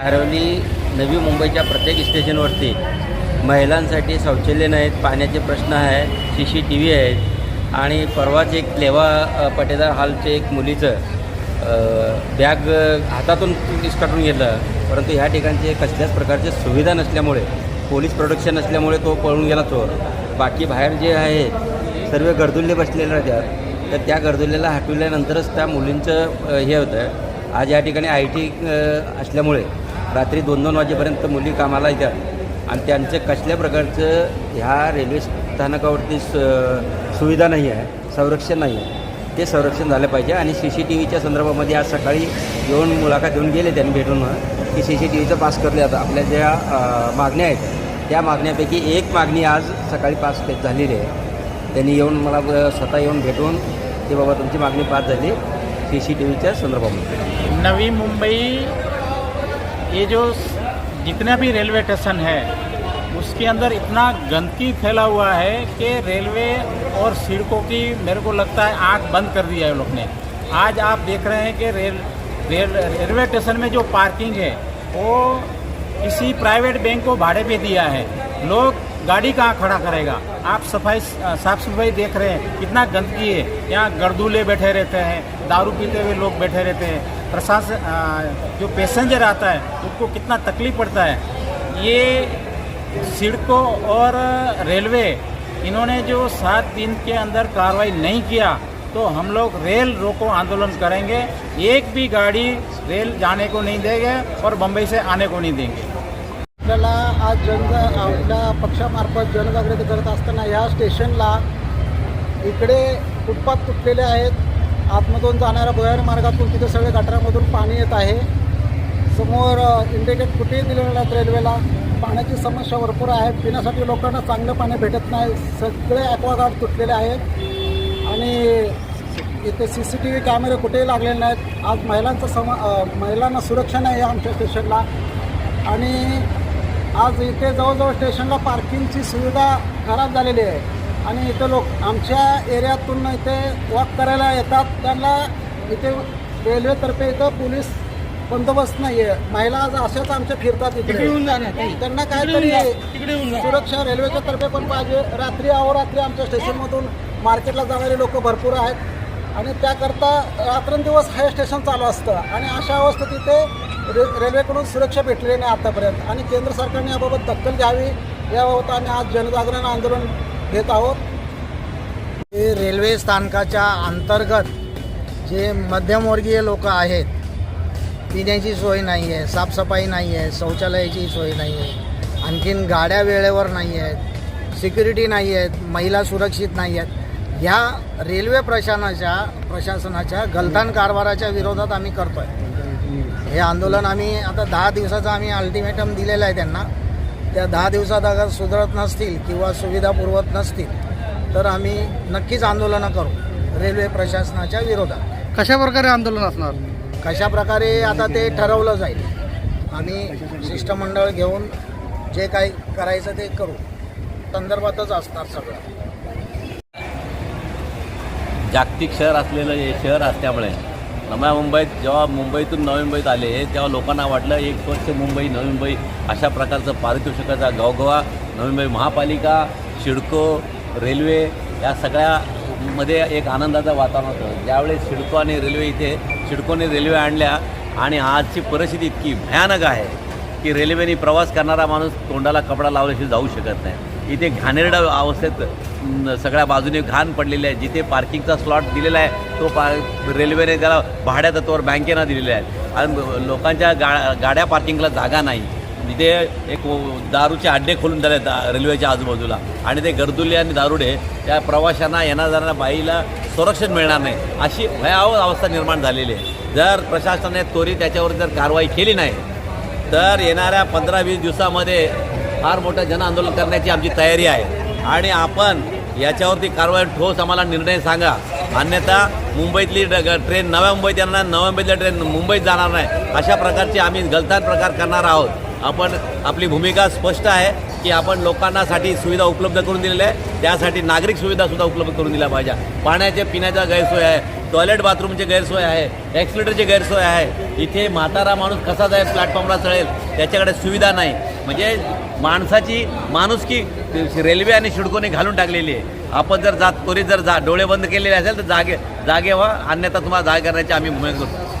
आरवली नवी मुंबईच्या प्रत्येक स्टेशनवरती महिलांसाठी शौचालय नाहीत पाण्याचे प्रश्न आहे सी सी टी व्ही आहेत. आणि परवाच एक लेवा पटेदार हॉलचे एक मुलीचं बॅग हातातून काढून गेलं परंतु ह्या ठिकाणचे कसल्याच प्रकारचे सुविधा नसल्यामुळे पोलीस प्रोडक्शन नसल्यामुळे तो पळून गेला चोर. बाकी बाहेर जे आहे सर्व गर्दुल्ले बसलेले राहतात. तर त्या गर्दुल्ल्याला हटवल्यानंतरच त्या मुलींचं हे होतं. आज या ठिकाणी आय टी असल्यामुळे रात्री दोन दोन वाजेपर्यंत मुली कामाला येतात. आणि त्यांचं कसल्या प्रकारचं ह्या रेल्वे स्थानकावरती स सुविधा नाही आहे संरक्षण नाही आहे ते संरक्षण झालं पाहिजे. आणि सी सी टी व्हीच्या संदर्भामध्ये आज सकाळी येऊन मुलाखत देऊन गेले त्यांनी भेटून की सी सी टी व्हीचं पास करले आता. आपल्या ज्या मागण्या आहेत त्या मागण्यापैकी एक मागणी आज सकाळी पास झालेली आहे. त्यांनी येऊन मला स्वतः येऊन भेटून की बाबा तुमची मागणी पास झाली. C C T Navi Mumbai, ये जो जितना भी रेलवे स्टेशन है, उसके अंदर इतना गंदगी फैला हुआ है कि रेलवे और सड़कों की मेरे को लगता है आँख बंद कर दिया है लोग ने। आज आप देख रहे हैं कि रेल रेल, रेलवे स्टेशन में जो पार्किंग है, वो किसी प्राइवेट बैंक को भाड़े पे दिया है। लोग गाड़ी कहाँ खड़ा करेगा? आप सफ़ाई साफ़ सफ़ाई देख रहे हैं, कितना गंदगी है। यहाँ गर्दूले बैठे रहते हैं, दारू पीते हुए लोग बैठे रहते हैं। प्रशासन जो पैसेंजर आता है, उनको कितना तकलीफ़ पड़ता है। ये सड़कों और रेलवे, इन्होंने जो सात दिन के अंदर कार्रवाई नहीं किया तो हम लोग रेल रोको आंदोलन करेंगे। एक भी गाड़ी रेल जाने को नहीं देंगे और बम्बई से आने को नहीं देंगे। आपल्याला आज जन आपल्या पक्षामार्फत जनजागृती करत असताना ह्या स्टेशनला इकडे फुटपाथ तुटलेले आहेत. आतमधून जाणाऱ्या भुयार मार्गातून तिथे सगळे गटारामधून पाणी येत आहे. समोर इंडिकेट कुठेही दिलेले नाहीत रेल्वेला. पाण्याची समस्या भरपूर आहे. पिण्यासाठी लोकांना चांगलं पाणी भेटत नाही. सगळे ॲक्वागार्ड तुटलेले आहेत. आणि इथे सी सी टी व्ही कॅमेरे कुठेही लागलेले नाहीत. आज महिलांचं सम महिलांना सुरक्षा नाही आहे आमच्या स्टेशनला. आणि आज इथे जवळजवळ स्टेशनला पार्किंगची सुविधा खराब झालेली आहे. आणि इथे लोक आमच्या एरियातून इथे वॉक करायला येतात. त्यांना इथे रेल्वेतर्फे इथं पोलीस बंदोबस्त नाही आहे महिला आज अशाच आमच्या फिरतात इकडे त्यांना काहीतरी सुरक्षा रेल्वेच्या तर्फे पण पाहिजे. रात्री अहोरात्री आमच्या स्टेशनमधून मार्केटला जाणारे लोक भरपूर आहेत. आणि त्याकरता रात्रंदिवस हे स्टेशन चालू असतं. आणि अशा अवस्थेत इथे रे रेल्वेकडून सुरक्षा भेटलेली नाही आतापर्यंत. आणि केंद्र सरकारने याबाबत दखल घ्यावी याबाबत आम्ही आज जनजागरण आंदोलन घेत आहोत. हे रेल्वे स्थानकाच्या अंतर्गत जे मध्यमवर्गीय लोक आहेत पिण्याची सोय नाही आहे साफसफाई नाही आहे शौचालयाची सोय नाही आहे आणखीन गाड्या वेळेवर नाही आहेत सिक्युरिटी नाही आहेत महिला सुरक्षित नाही आहेत ह्या रेल्वे प्रशासनाच्या प्रशासनाच्या गलथान कारभाराच्या विरोधात आम्ही करतो आहे हे आंदोलन आम्ही आता दहा दिवसाचं आम्ही अल्टिमेटम दिलेलं आहे त्यांना. त्या दहा दिवसात अगर सुधारत नसतील किंवा सुविधा पुरवत नसतील तर आम्ही नक्कीच आंदोलनं करू रेल्वे प्रशासनाच्या विरोधात. कशा प्रकारे आंदोलन असणार? कशा प्रकारे आता ते ठरवलं जाईल आणि शिष्टमंडळ घेऊन जे काही करायचं ते करू. संदर्भातच असणार सगळं. जागतिक शहर असलेलं हे शहर असल्यामुळे नव्या मुंबईत जेव्हा मुंबईतून नवी मुंबईत आले तेव्हा लोकांना वाटलं एक स्वच्छ मुंबई नवी मुंबई अशा प्रकारचं पारितोषिकाचा गावगवा नवी मुंबई महापालिका शिडको रेल्वे या सगळ्यामध्ये एक आनंदाचं वातावरण होतं. ज्यावेळेस शिडको आणि रेल्वे इथे शिडकोने रेल्वे आणल्या आणि आजची परिस्थिती इतकी भयानक आहे की रेल्वेने प्रवास करणारा माणूस तोंडाला कपडा लावल्याशिवाय जाऊ शकत नाही. इथे घाणेरडा अवस्थेत सगळ्या बाजूने घाण पडलेली आहे. जिथे पार्किंगचा स्लॉट दिलेला आहे तो पा रेल्वेने त्याला भाड्या तत्वावर बँकेनं दिलेला आहे. आणि लोकांच्या गा गाड्या पार्किंगला जागा नाही. तिथे एक दारूचे अड्डे खोलून झाले दा रेल्वेच्या आजूबाजूला. आणि ते गर्दुल्ले आणि दारुडे त्या प्रवाशांना येणार जाणाऱ्या बाईला संरक्षण मिळणार नाही. अशी भयावह अवस्था निर्माण झालेली आहे. जर प्रशासनाने त्वरित त्याच्यावर जर कारवाई केली नाही तर येणाऱ्या पंधरा वीस दिवसामध्ये फार मोठं जन आंदोलन करण्याची आमची तयारी आहे. आणि आपण याच्यावरती कारवाई ठोस आम्हाला निर्णय सांगा. अन्यथा मुंबईतली ड- ट्रेन नव्या मुंबईत येणार नव्या मुंबईतल्या ट्रेन मुंबईत जाणार नाही. अशा प्रकारची आम्ही गलतान प्रकार करणार आहोत. आपण आपली भूमिका स्पष्ट आहे. की आपण लोकांनासाठी सुविधा उपलब्ध करून दिलेल्या आहे त्यासाठी नागरिक सुविधासुद्धा उपलब्ध करून दिल्या पाहिजे. पाण्याच्या पिण्याचा गैरसोय आहे टॉयलेट बाथरूमची गैरसोय आहे ॲक्सिलेटरची गैरसोय आहे. इथे म्हातारा माणूस कसा जाईल प्लॅटफॉर्मला चढेल त्याच्याकडे सुविधा नाही. म्हणजे माणसाची माणुसकी रेल्वे आणि शिडकोने घालून टाकलेली आहे. आपण जर जात त्वरित जर जा डोळे बंद केलेले असेल तर जागे जागे व्हा. अन्यथा तुम्हाला जागे करण्याची आम्ही भूमिका करतो.